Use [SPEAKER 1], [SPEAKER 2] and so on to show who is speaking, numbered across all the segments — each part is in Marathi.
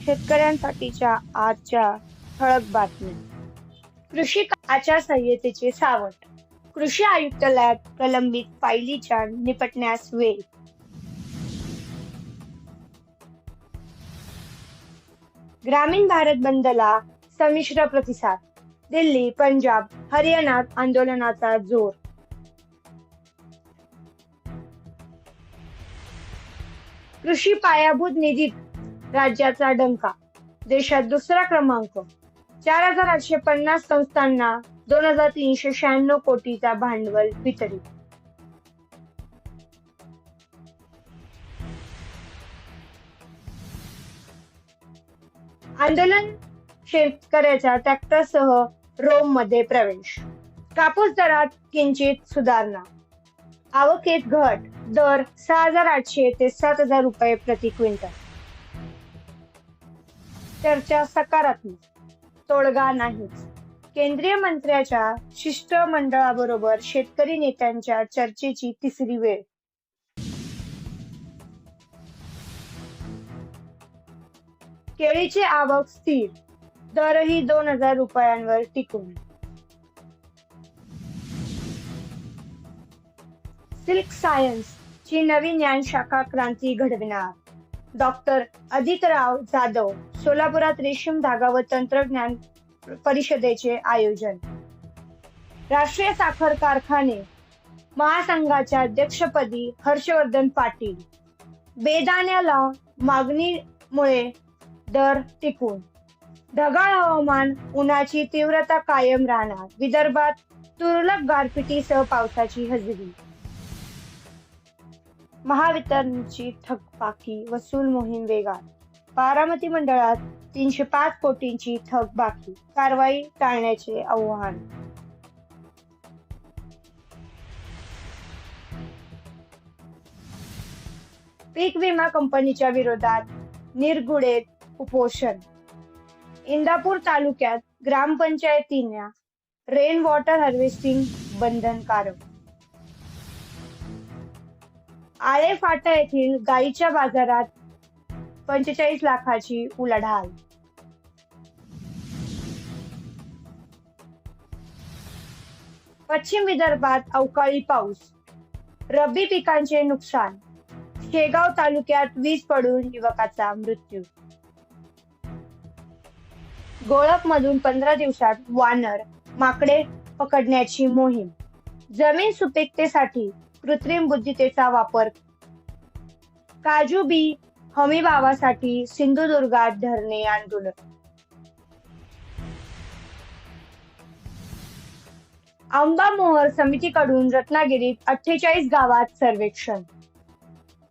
[SPEAKER 1] शेतकऱ्यांसाठीच्या आजच्या ठळक बातम्या. कृषी आचारसंहितेचे सावट. कृषी आयुक्तालयात प्रलंबित फायलीच्या निपटण्यास वेळ ग्रामीण भारत बंदला संमिश्र प्रतिसाद. दिल्ली पंजाब हरियाणात आंदोलनाचा जोर. कृषी पायाभूत निधीत राज्याचा डंका. देशात दुसरा क्रमांक. चार हजार आठशे पन्नास संस्थांना दोन हजार तीनशे शहाण्णव कोटीचा भांडवल वितरित. आंदोलन शेतकऱ्याच्या ट्रॅक्टरसह रोममध्ये प्रवेश. कापूस दरात किंचित सुधारणा. आवकेत घट. दर सहा हजार आठशे ते सात हजार रुपये प्रति क्विंटल. चर्चा सकारात्मक तोडगा नाहीच केंद्रीय मंत्र्याच्या शिष्टमंडळाबरोबर शेतकरी नेत्यांच्या चर्चेची तिसरी वेळ. केळीची आवक स्थिर दरही दोन हजार रुपयांवर टिकून. सिल्क सायन्स ची नवी ज्ञान शाखा क्रांती घडविणार. डॉक्टर अजितराव जाधव सोलापुरात रेशीम धागा व तंत्रज्ञान परिषदेचे आयोजन. राष्ट्रीय साखर कारखाने महासंघाच्या अध्यक्षपदी हर्षवर्धन पाटील. बेदाण्याला मागणीमुळे दर टिकून. ढगाळ हवामान उन्हाची तीव्रता कायम राहणार. विदर्भात तुरळक गारपिटीसह पावसाची हजेरी. महावितरणची थकबाकी वसूल मोहीम वेगात. बारामती मंडळात तीनशे पाच कोटींची थकबाकी कारवाई टाळण्याचे आव्हान. पीक विमा कंपनीच्या विरोधात निरगुडेत उपोषण. इंदापूर तालुक्यात ग्रामपंचायतींना रेन वॉटर हार्वेस्टिंग बंधनकारक. आळे फाटा येथील गाईच्या बाजारात पंचेचाळीस लाखाची उलाढाल. पश्चिम विदर्भात अवकाळी पाऊस. रब्बी पिकांचे नुकसान. शेगाव तालुक्यात वीज पडून युवकाचा मृत्यू. गोळप मधून पंधरा दिवसात वानर माकडे पकडण्याची मोहीम. जमीन सुपीकतेसाठी कृत्रिम बुद्धितेचा वापर. काजू बी हमी भावासाठी सिंधुदुर्गात धरणे आंदोलन. आंबा मोहर समितीकडून रत्नागिरीत अठ्ठेचाळीस गावात सर्वेक्षण.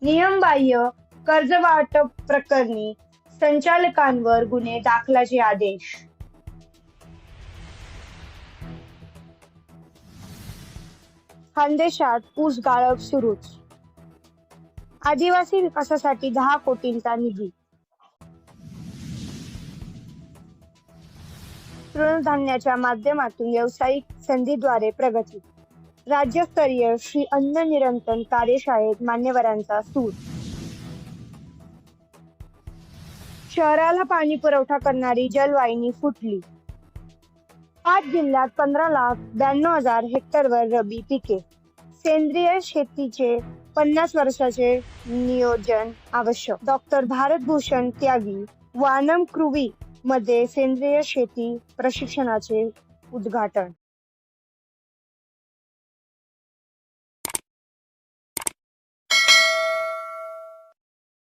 [SPEAKER 1] नियमबाह्य कर्ज वाटप प्रकरणी संचालकांवर गुन्हे दाखलाचे आदेश. खानदेशात ऊस गाळप सुरूच. आदिवासी विकासासाठी दहा कोटींचा निधी. तृणधान्याच्या माध्यमातून व्यावसायिक संधीद्वारे प्रगती. राज्यस्तरीय श्री अन्न निरंतन कार्यशाळेत मान्यवरांचा सूर. शहराला पाणी पुरवठा करणारी जलवाहिनी फुटली. पाच जिल्ह्यात पंधरा लाख ब्याण्णव हजार हेक्टरवर रबी पिके. सेंद्रिय शेतीचे पन्नास वर्षाचे नियोजन आवश्यक. डॉक्टर भारत भूषण त्यागी वानम क्रुवी मध्ये सेंद्रिय शेती प्रशिक्षणाचे उद्घाटन.